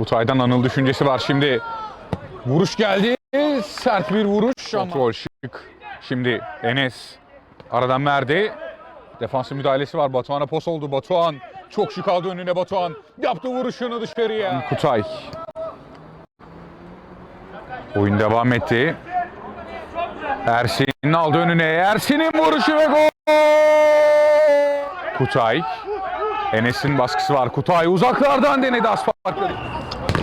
Kutay'dan Anıl düşüncesi var şimdi. Vuruş geldi. Sert bir vuruş. Kontrol şık. Şimdi Enes. Aradan Merdi. Defansın müdahalesi var. Batuhan'a pos oldu. Batuhan çok şık aldı önüne Batuhan. Yaptı vuruşunu dışarıya. Kutay. Oyun devam etti. Ersin aldı önüne. Ersin'in vuruşu ve gol. Kutay. Enes'in baskısı var. Kutay uzaklardan denedi az farklı.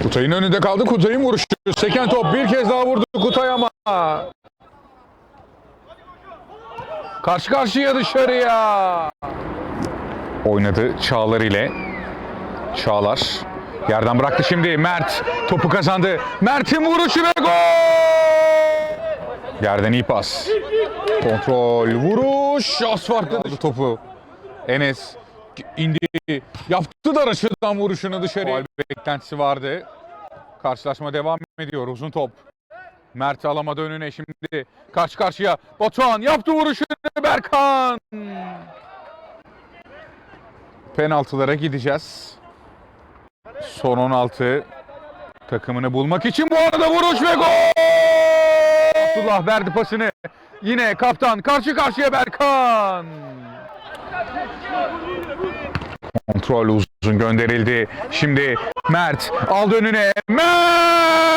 Kutay'ın önünde kaldı. Kutay'ın vuruşu. Seken top bir kez daha vurdu Kutay ama. Karşı karşıya dışarıya. Oynadı Çağlar ile. Çağlar. Yerden bıraktı şimdi. Mert topu kazandı. Mert'in vuruşu ve gol. Yerden iyi pas. Kontrol, vuruş, aldı topu. Enes indi, yaptı da açıdan vuruşunu dışarı. Gol beklentisi vardı. Karşılaşma devam ediyor. Uzun top. Mert alamadı önüne şimdi. Karşı karşıya. Batuhan yaptı vuruşunu Berkan. Penaltılara gideceğiz. Son 16 takımını bulmak için bu arada vuruş ve gol! Abdullah verdi pasını. Yine kaptan karşı karşıya Berkan. Kontrol uzun gönderildi. Şimdi Mert aldı önüne. Mert!